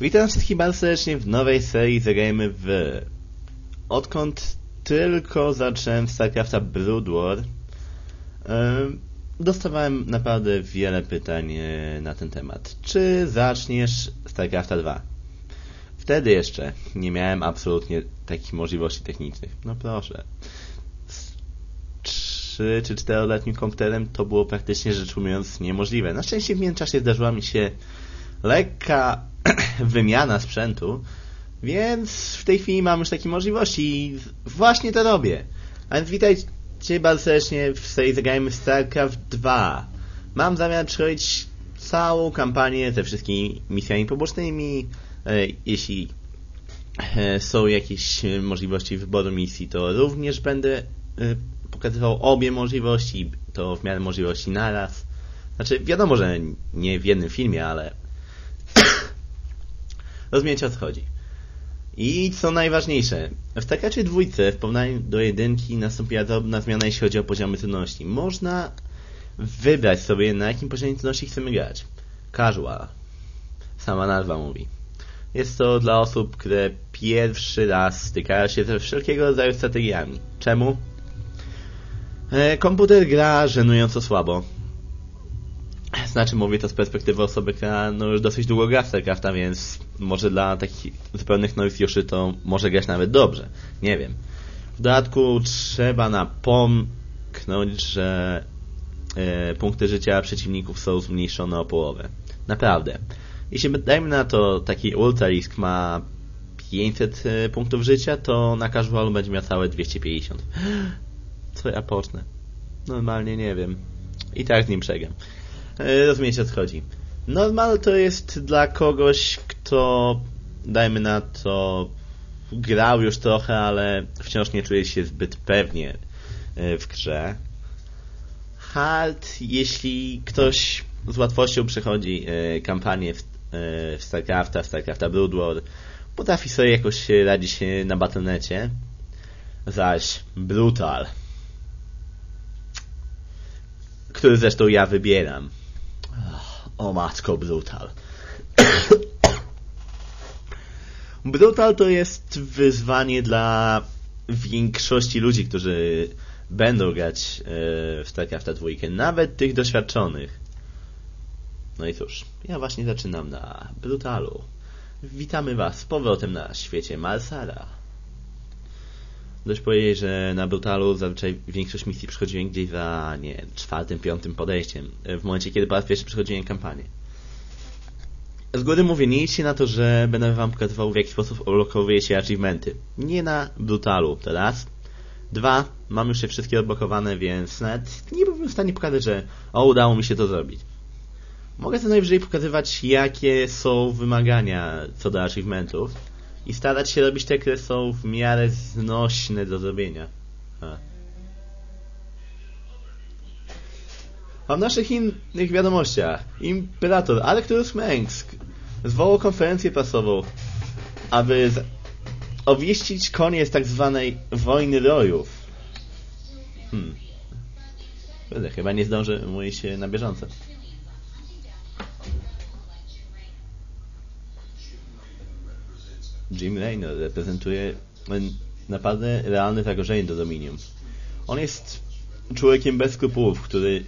Witam wszystkich bardzo serdecznie w nowej serii Zagrajmy w... Odkąd tylko zacząłem StarCrafta Brood War, em, dostawałem naprawdę wiele pytań e, na ten temat. Czy zaczniesz StarCrafta 2? Wtedy jeszcze nie miałem absolutnie takich możliwości technicznych. No proszę. Z 3 czy 4-letnim komputerem to było praktycznie rzecz ujmując niemożliwe. Na szczęście w międzyczasie zdarzyła mi się lekka wymiana sprzętu, więc w tej chwili mam już takie możliwości i właśnie to robię. A więc witajcie bardzo serdecznie w serii Zagrajmy StarCraft 2. Mam zamiar przechodzić całą kampanię ze wszystkimi misjami pobocznymi. E, Jeśli e, są jakieś możliwości wyboru misji, to również będę e, pokazywał obie możliwości, to w miarę możliwości naraz. Znaczy, wiadomo, że nie w jednym filmie, ale rozumiecie o co chodzi. I co najważniejsze, w Takacie dwójce w porównaniu do jedynki nastąpiła drobna zmiana jeśli chodzi o poziomy trudności. Można wybrać sobie na jakim poziomie trudności chcemy grać. Casual. Sama nazwa mówi. Jest to dla osób, które pierwszy raz stykają się ze wszelkiego rodzaju strategiami. Czemu? E, Komputer gra żenująco słabo. Znaczy mówię to z perspektywy osoby, która no już dosyć długo gra w StarCrafta, więc może dla takich zupełnych nowicjuszy to może grać nawet dobrze. Nie wiem. W dodatku trzeba napomknąć, że e, punkty życia przeciwników są zmniejszone o połowę. Naprawdę. Jeśli dajmy na to taki Ultra Risk ma 500 e, punktów życia, to na casualu będzie miał całe 250. Co ja pocznę? Normalnie nie wiem. I tak z nim przegram. E, Rozumiecie o co chodzi. Normal to jest dla kogoś, kto dajmy na to grał już trochę, ale wciąż nie czuje się zbyt pewnie e, w grze. Hard, jeśli ktoś z łatwością przechodzi e, kampanię w, StarCrafta, StarCrafta Brood War, potrafi sobie jakoś radzić na Battle.necie. Zaś Brutal, który zresztą ja wybieram. O matko, Brutal. Brutal to jest wyzwanie dla większości ludzi, którzy będą grać e, w StarCrafta 2, nawet tych doświadczonych. No i cóż, ja właśnie zaczynam na Brutalu. Witamy Was z powrotem na świecie Marsara. Dość powiedzieć, że na Brutalu zazwyczaj większość misji przychodziłem gdzieś za, nie czwartym, piątym podejściem. W momencie, kiedy po raz pierwszy przychodziłem kampanię. Z góry mówię, nie idźcie na to, że będę wam pokazywał w jaki sposób odblokowuje się achievementy. Nie na Brutalu, to raz. Dwa, mam już je wszystkie odblokowane, więc nawet nie byłbym w stanie pokazać, że o, udało mi się to zrobić. Mogę co najwyżej pokazywać, jakie są wymagania co do achievementów i starać się robić te, które są w miarę znośne do zrobienia. A. W naszych innych wiadomościach Imperator Arcturus Mengsk zwołał konferencję prasową, aby obwieścić koniec tak zwanej wojny rojów. Hmm. Chyba nie zdążę mówić się na bieżąco. Jim Raynor reprezentuje naprawdę realne zagrożenie do Dominium. On jest człowiekiem bez skrupułów, który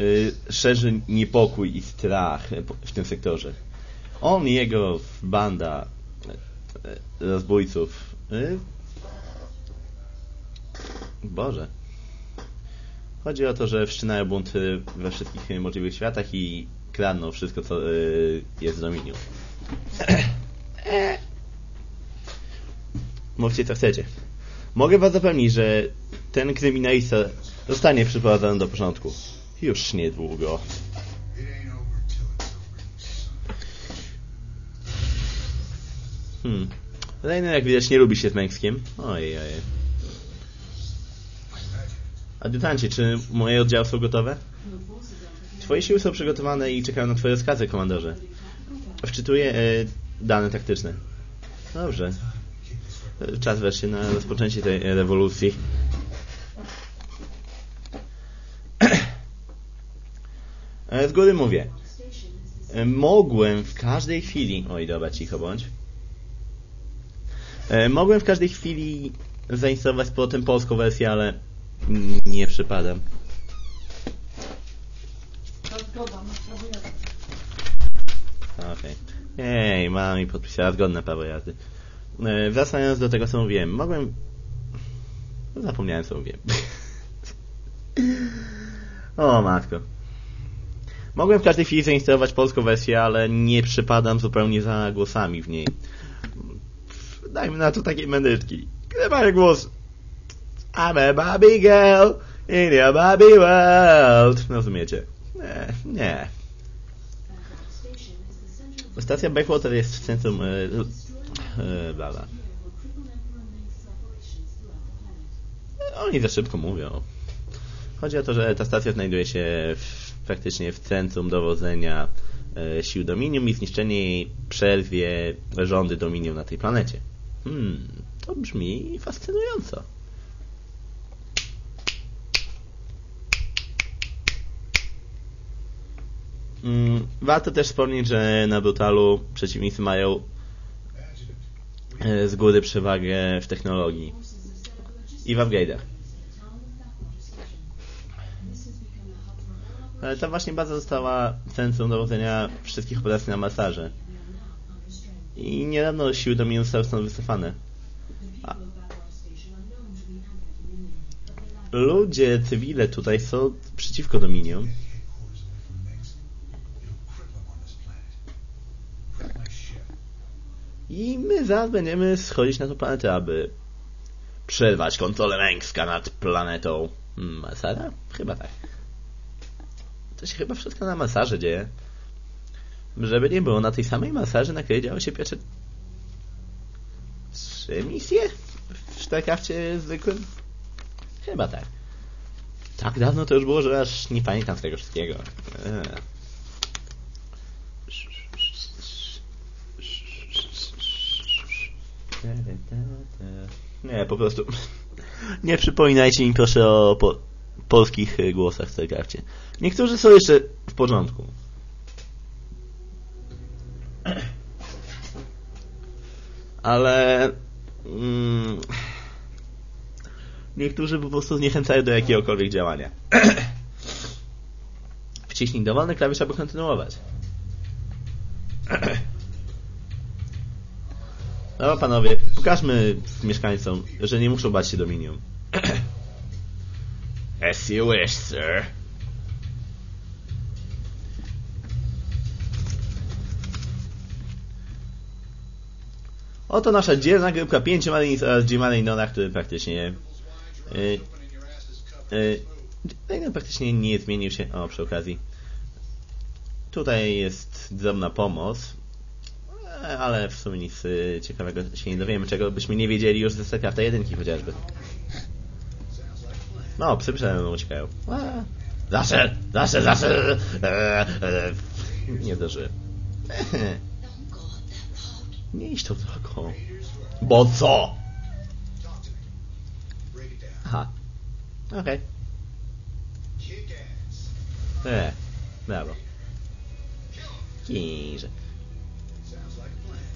y, szerzy niepokój i strach w tym sektorze. On i jego banda y, rozbójców y, Boże. Chodzi o to, że wszczynają bunty we wszystkich możliwych światach i kradną wszystko, co jest w Dominium. Mówcie co chcecie. Mogę was zapewnić, że ten kryminalista zostanie przyprowadzony do porządku. Już niedługo. Hmm. Rainer jak widać nie lubi się z. Ojej, ojej. Adiutancie, czy moje oddziały są gotowe? Twoje siły są przygotowane i czekają na twoje rozkazy, komandorze. Wczytuję e, dane taktyczne. Dobrze. Czas wreszcie na rozpoczęcie tej rewolucji. E, Z góry mówię. Mogłem w każdej chwili... Oj, dobra, cicho bądź. E, Mogłem w każdej chwili zainstalować potem polską wersję, ale nie przypadam. Okej. Ej, mama mi podpisała zgodne prawo jazdy. E, Wracając do tego, co mówiłem. Mogłem... Zapomniałem, co mówiłem. o, matko. Mogłem w każdej chwili zainstalować polską wersję, ale nie przypadam zupełnie za głosami w niej. Dajmy na to takiej medyczki. Gdy mają głos I'm a Barbie girl in your Barbie world. Rozumiecie? Nie, nie. Stacja Backwater jest w centrum... E, bla. Oni za szybko mówią. Chodzi o to, że ta stacja znajduje się w, praktycznie w centrum dowodzenia e, sił Dominium i zniszczenie jej przerwie rządy Dominium na tej planecie. Hmm, to brzmi fascynująco. Mm, warto też wspomnieć, że na Brutalu przeciwnicy mają z góry przewagę w technologii i w upgrade'ach. Ale ta właśnie baza została centrum dowodzenia wszystkich operacji na masaże. I niedawno siły Dominion zostały stąd wycofane. A ludzie, cywile tutaj są przeciwko Dominion. I my zaraz będziemy schodzić na tą planetę, aby przerwać kontrolę Mengska nad planetą Masara? Chyba tak. To się chyba wszystko na masaże dzieje. Żeby nie było, na tej samej masaży, na której działy się pierwsze trzy misje w StarCrafcie zwykłym? Chyba tak. Tak dawno to już było, że aż nie pamiętam tego wszystkiego. Eee. Nie, po prostu. Nie przypominajcie mi proszę o po, polskich y, głosach w StarCrafcie. Niektórzy są jeszcze w porządku. Ale mm, niektórzy po prostu zniechęcają do jakiegokolwiek działania. Wciśnij dowolny klawisz, aby kontynuować. No panowie, pokażmy mieszkańcom, że nie muszą bać się Dominium. As you wish, sir. Oto nasza dzielna grupka pięciu Marines oraz Jim Marinona, który praktycznie... Yy, yy, praktycznie nie zmienił się... O, przy okazji. Tutaj jest drobna pomoc, ale w sumie nic y, ciekawego się nie dowiemy, czego byśmy nie wiedzieli już ze StarCrafta jedynki chociażby. No, psy przede mną uciekają. Zawsze, zawsze, zawsze. E, e, nie doży. Nie iść tą drogą. Bo co? Aha. Okej. Okay. E, brawo. Kinże.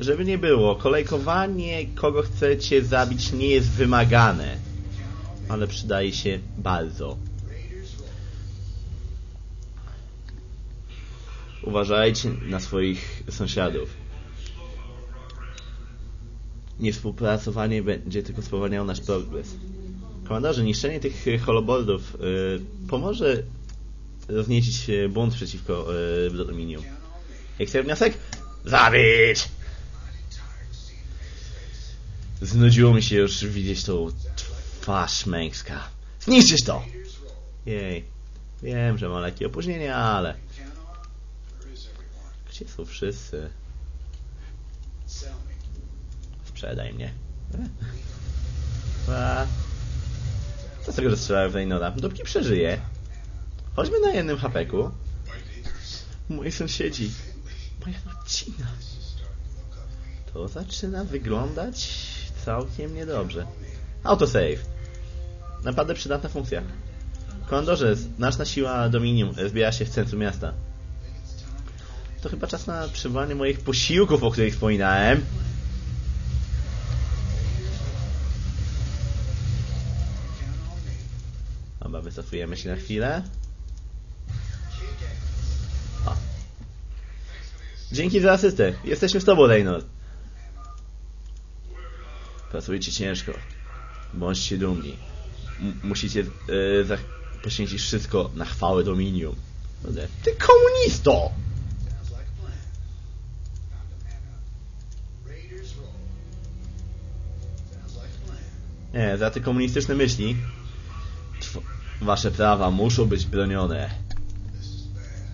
Żeby nie było, kolejkowanie kogo chcecie zabić nie jest wymagane, ale przydaje się bardzo. Uważajcie na swoich sąsiadów. Niewspółpracowanie będzie tylko spowalniało nasz progres. Komandorze, niszczenie tych holoboldów yy, pomoże rozniecić błąd przeciwko yy, Dominium. Jak wniosek? Zabić! Znudziło mi się już widzieć tą twarz męska. Zniszczysz to! Jej. Wiem, że mam lekkie opóźnienie, ale... Gdzie są wszyscy? Sprzedaj mnie. Co z tego, że strzelałem w Reynolda? Dopóki przeżyje. Chodźmy na jednym hapeku. Moi sąsiedzi. Moja rodzina. To zaczyna wyglądać całkiem niedobrze. Autosave. Naprawdę przydatna funkcja. Komandorze, znaczna siła Dominium zbiera się w centrum miasta. To chyba czas na przywołanie moich posiłków, o których wspominałem. Dobra, wycofujemy się na chwilę. O. Dzięki za asystę. Jesteśmy z tobą, Reynolds. Pracujecie ciężko. Bądźcie dumni. M- musicie za- poświęcić wszystko na chwałę Dominium. Ty komunisto! Nie, za te komunistyczne myśli tw- wasze prawa muszą być bronione.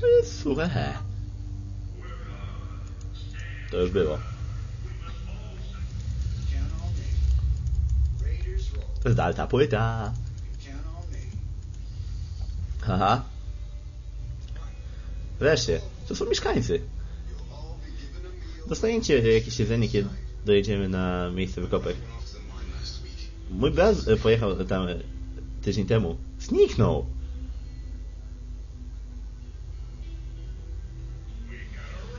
To jest suche. To już było. Raiders roll. Zdalta płyta. Haha. Wreszcie, to są mieszkańcy. Dostaniecie jakieś jedzenie, kiedy dojedziemy na miejsce wykopek. Mój brat e, pojechał tam e, tydzień temu. Zniknął.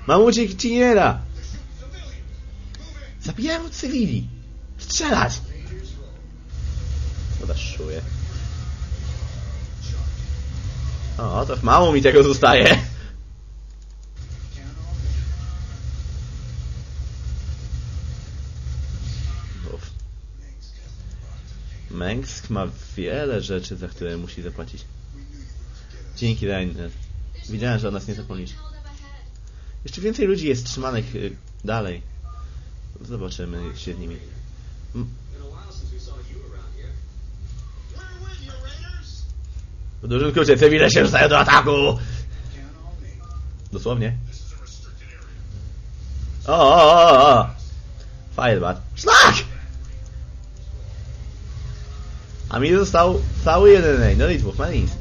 Mam uciekiniera! Zabijają cywili! Strzelać! Dobra, szuję. O, to mało mi tego zostaje. Mengsk ma wiele rzeczy, za które musi zapłacić. Dzięki, Rainer. Widziałem, że o nas nie zapomnisz. Jeszcze więcej ludzi jest trzymanych y, dalej. Zobaczymy się z nimi. Skrócie, cywile się rzucają do ataku! Dosłownie. O, o, o, o! Firebat. Szlak! A mi został cały jeden no i dwóch Marines.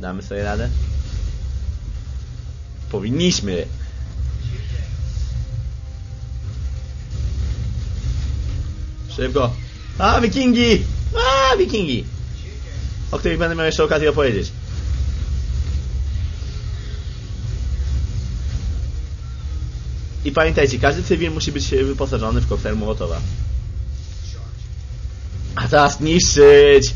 Damy sobie radę? Powinniśmy. Szybko. A, wikingi! A, wikingi! O których będę miał jeszcze okazję opowiedzieć. I pamiętajcie, każdy cywil musi być wyposażony w koktajl Mołotowa. A teraz niszczyć!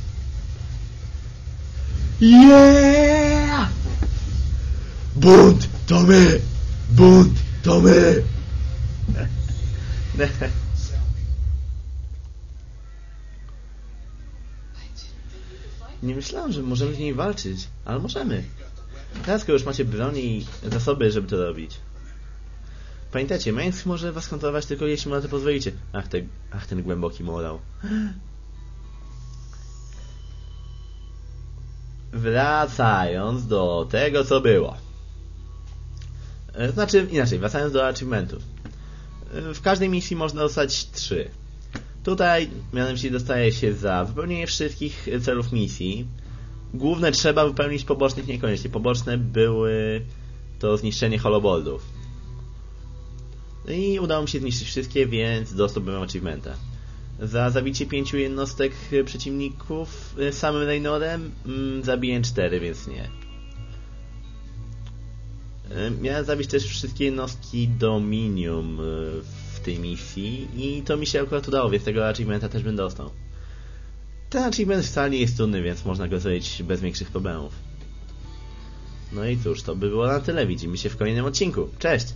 Yeah! Bunt to my! Bunt to my! Nie myślałem, że możemy z niej walczyć, ale możemy. Teraz skoro już macie broń i zasoby, żeby to robić. Pamiętajcie, Mainz może was kontrolować tylko jeśli mu na to pozwolicie. Ach, te, ach ten głęboki morał. Wracając do tego, co było. E, Znaczy, inaczej, wracając do achievementów. E, W każdej misji można dostać trzy. Tutaj mianowicie dostaje się za wypełnienie wszystkich celów misji. Główne trzeba wypełnić, pobocznych niekoniecznie. Poboczne były to zniszczenie holoboldów. I udało mi się zniszczyć wszystkie, więc dostałbym achievementa. Za zabicie pięciu jednostek przeciwników y, samym Reynorem mm, zabiję cztery, więc nie. Y, Miałem zabić też wszystkie jednostki Dominium y, w tej misji i to mi się akurat udało, więc tego achievementa też bym dostał. Ten achievement wcale nie jest trudny, więc można go zrobić bez większych problemów. No i cóż, to by było na tyle. Widzimy się w kolejnym odcinku. Cześć!